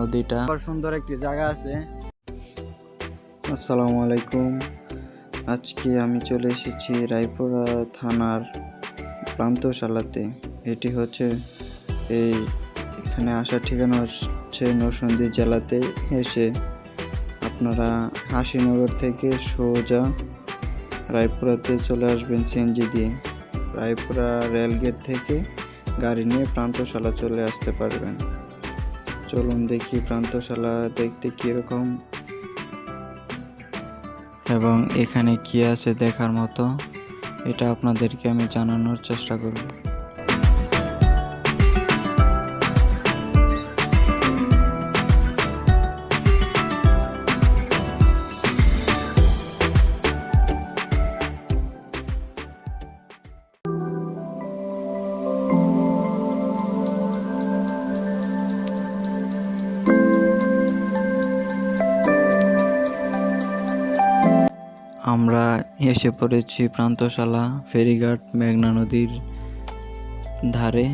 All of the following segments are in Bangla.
নদীটা সুন্দর একটি জায়গা আছে। আসসালামু আলাইকুম। আজকে আমি চলে এসেছি রায়পুরা থানার প্রান্তশালাতে। এটি হচ্ছে এই এখানে আসার ঠিকানা হচ্ছে নরসিংদী জেলাতে। এসে আপনারা হাসিনগর থেকে সোজা রায়পুরাতে চলে আসবেন সিএনজি দিয়ে। রায়পুরা রেলগেট থেকে গাড়ি নিয়ে প্রান্তশালা চলে আসতে পারবেন। চলুন দেখি প্রান্তশালা দেখতে কীরকম। এবং এখানে কি আছে দেখার মতো, এটা আপনাদেরকে আমি জানানোর চেষ্টা করব। আমরা এসে পড়েছি প্রান্তশালা, ফেরিঘাট, মেঘনা নদীর ধারে।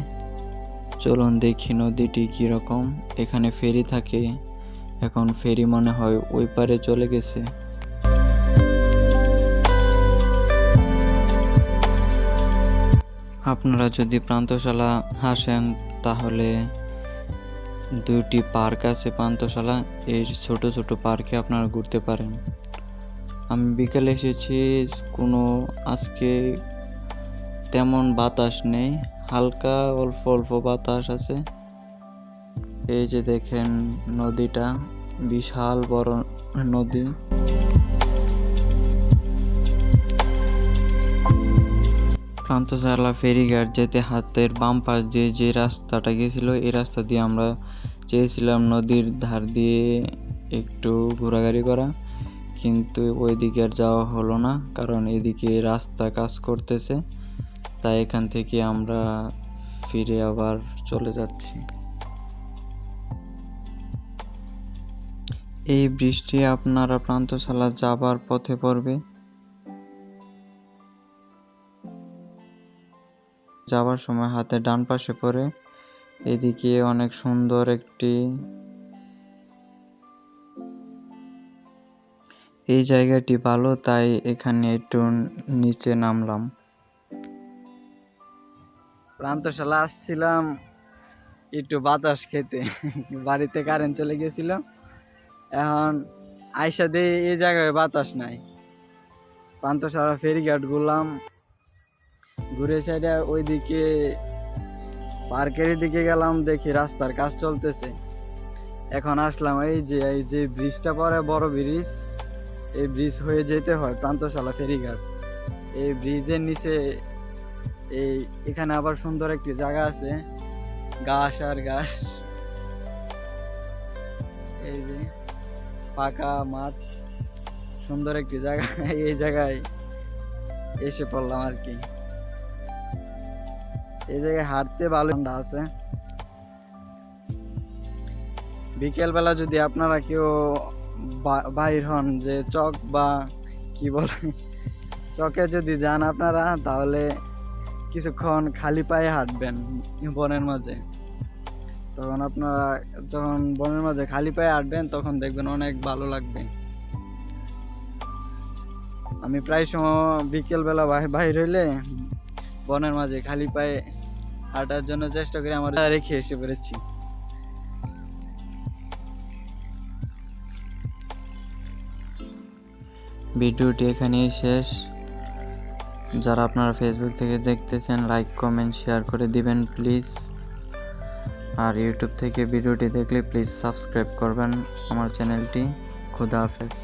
চলুন দেখি নদীটি কীরকম এখানে ফেরি থাকে, এখন ফেরি মনে হয় ওই পারে চলে গেছে। আপনারা যদি প্রান্তশালা আসেন, তাহলে দুটি পার্ক আছে প্রান্তশালা। এই ছোট ছোট পার্কে আপনারা ঘুরতে পারেন। আমি বিকেলে এসেছি, কোনো আজকে তেমন বাতাস নেই, হালকা অল্প অল্প বাতাস আছে। এই যে দেখেন নদীটা, বিশাল বড় নদী। প্রান্তশালা ফেরিঘাট যেতে হাতের বাম পাশ দিয়ে যে রাস্তাটা গিয়েছিল, এই রাস্তা দিয়ে আমরা চেয়েছিলাম নদীর ধার দিয়ে একটু ঘোরাঘুরি করা। কিন্তু ওইদিকে আর যাওয়া হলো না, কারণ এদিকে রাস্তা কাজ করতেছে। তাই এখান থেকে আমরা ফিরে আবার চলে যাচ্ছি। এই বৃষ্টি আপনারা প্রান্তশালা যাবার পথে পড়বে। যাবার সময় হাতে ডান পাশে পড়ে। এদিকে অনেক সুন্দর একটি এই জায়গাটি ভালো, তাই এখানে একটু নিচে নামলাম। প্রান্তশালা আসছিলাম একটু বাতাস খেতে। বাড়িতে কারেন্ট চলে গেছিল। এখন আইসা দিয়ে এই জায়গায় বাতাস নাই। প্রান্তশালা ফেরিঘাট ঘুরলাম। ঘুরে সাইডে ওইদিকে পার্কের দিকে গেলাম, দেখি রাস্তার কাজ চলতেছে। এখন আসলাম এই যে এই যে ব্রিজটা পরে বড় ব্রিজ এই ব্রিজ হয়ে যেতে হয়, প্রান্তশালা, ফেরিঘাট। এই ব্রিজের নিচে এই এখানে আবার সুন্দর একটি জায়গা আছে, ঘাস আর ঘাস। এই যে পাকা মাঠ, সুন্দর একটি জায়গা। এই জায়গায় এসে পড়লাম আর কি। এই জায়গায় হাঁটতে ভালো ঠান্ডা আছে। বিকেলবেলা যদি আপনারা কেউ বাইর হন যে চক বা কি বলে, চকে যদি যান আপনারা, তাহলে কিছুক্ষণ খালি পায়ে হাঁটবেন বনের মাঝে। তখন আপনারা, যখন বনের মাঝে খালি পায়ে হাঁটবেন, তখন দেখবেন অনেক ভালো লাগবে। আমি প্রায় সময় বিকেলবেলা বাইর হইলে বনের মাঝে খালি পায়ে হাঁটার জন্য চেষ্টা করে আমার রেখে এসে পড়েছি। ভিডিওটি এখানেই শেষ। যারা আপনারা ফেসবুক থেকে দেখতেছেন লাইক কমেন্ট শেয়ার করে দিবেন প্লিজ আর ইউটিউব থেকে ভিডিওটি দেখলে প্লিজ সাবস্ক্রাইব করবেন আমার চ্যানেলটি। খুদা হাফেজ।